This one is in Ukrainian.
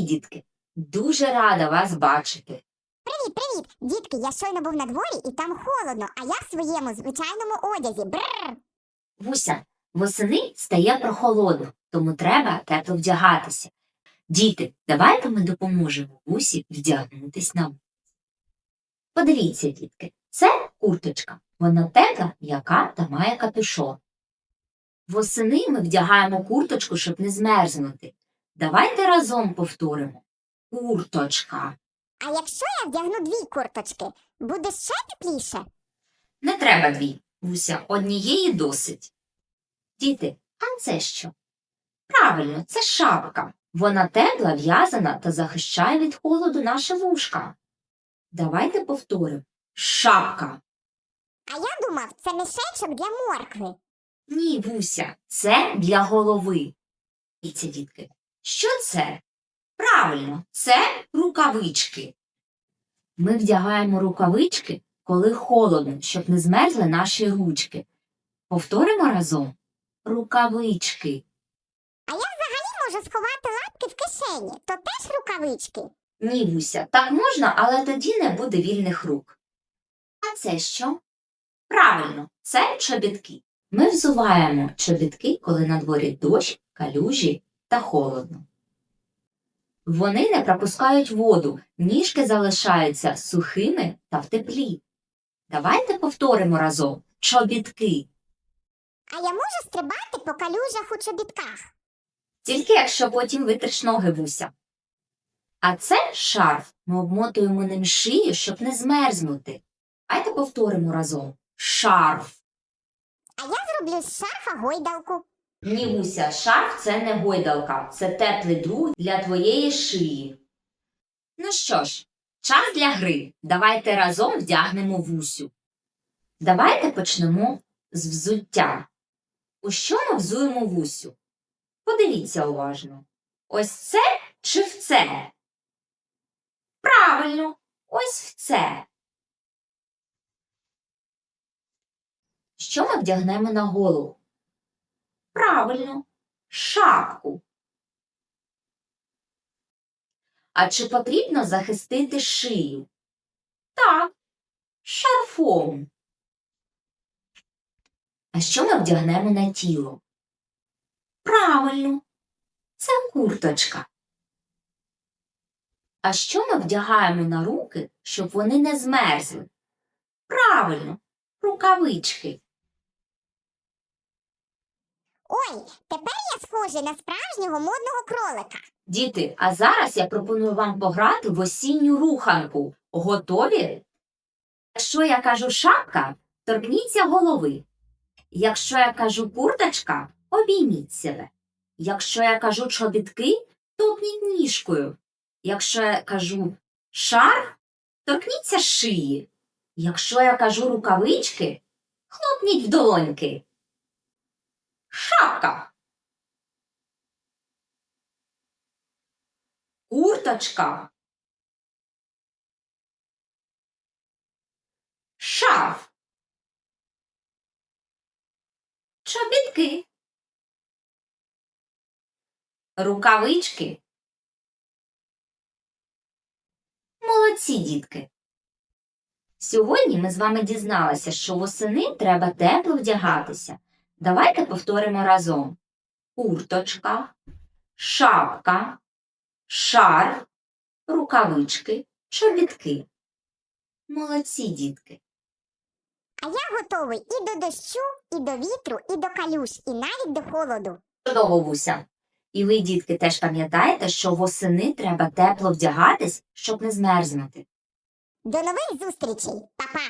дітки! Дуже рада вас бачити. Привіт, привіт! Дітки, я щойно був на дворі і там холодно, а я в своєму звичайному одязі. Бррр! Вуся, восени стає прохолодно, тому треба тепло вдягатися. Діти, давайте ми допоможемо Вусі вдягнутись на вулицю. Подивіться, дітки, це курточка. Вона тепла, м'яка та має капюшон. Восени ми вдягаємо курточку, щоб не змерзнути. Давайте разом повторимо. Курточка. А якщо я вдягну дві курточки, буде ще тепліше? Не треба дві, Вуся, однієї досить. Діти, а це що? Правильно, це шапка. Вона тепла, в'язана та захищає від холоду наше вушка. Давайте повторимо. Шапка. А я думав, це мішечок для моркви. Ні, Вуся, це для голови. І це, дітки. Що це? Правильно, це рукавички. Ми вдягаємо рукавички, коли холодно, щоб не змерзли наші ручки. Повторимо разом. Рукавички. А я взагалі Можу сховати лапки в кишені, то теж рукавички. Ні, Вуся, так можна, але тоді не буде вільних рук. А це що? Правильно, це чобітки. Ми взуваємо чобітки, коли на дворі дощ, калюжі та холодно. Вони не пропускають воду, ніжки залишаються сухими та в теплі. Давайте повторимо разом чобітки. А я можу стрибати по калюжах у чобітках. Тільки якщо потім витриш ноги вуся. А це шарф. Ми обмотуємо ним шию, щоб не змерзнути. Давайте повторимо разом. Шарф. А я зроблю з шарфа гойдалку. Ні, Вуся, шарф це не гойдалка, це теплий друг для твоєї шиї. Ну що ж, час для гри. Давайте разом вдягнемо вусю. Давайте почнемо з взуття. У що ми взуємо вусю? Подивіться уважно. Ось це чи в це? Правильно, ось в це. Що ми вдягнемо на голову? Правильно, шапку. А чи потрібно захистити шию? Так, шарфом. А що ми вдягнемо на тіло? Правильно, це курточка. А що ми вдягаємо на руки, щоб вони не змерзли? Правильно, рукавички. Ой, тепер я схожий на справжнього модного кролика. Діти, а зараз я пропоную вам пограти в осінню руханку. Готові? Якщо я кажу шапка, торкніться голови. Якщо я кажу курточка, обійміть себе. Якщо я кажу чобітки, топніть ніжкою. Якщо я кажу шар, торкніться шиї. Якщо я кажу рукавички, хлопніть в долоньки. Шапка. Курточка. Шарф. Чобітки. Рукавички. Молодці, дітки. Сьогодні ми з вами дізналися, що восени треба тепло вдягатися. Давайте повторимо разом. Курточка, шапка, шар, рукавички, чобітки. Молодці, дітки. А я готовий і до дощу, і до вітру, і до калюш, і навіть до холоду. Чудово, Вуся. І ви, дітки, теж пам'ятаєте, що восени треба тепло вдягатись, щоб не змерзнути. До нових зустрічей, Па-па!